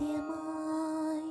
ഞാനാദ്യമായി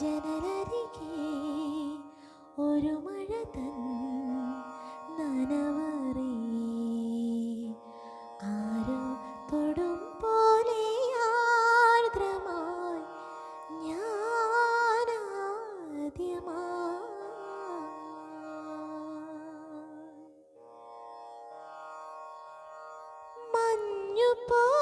ജനലരികെ ഒരു മഴ തൻ നനവറി. ആരോ തൊടും പോലെ ആർദ്രമായി ഞാനാദ്യമായി. മഞ്ഞുപോലെ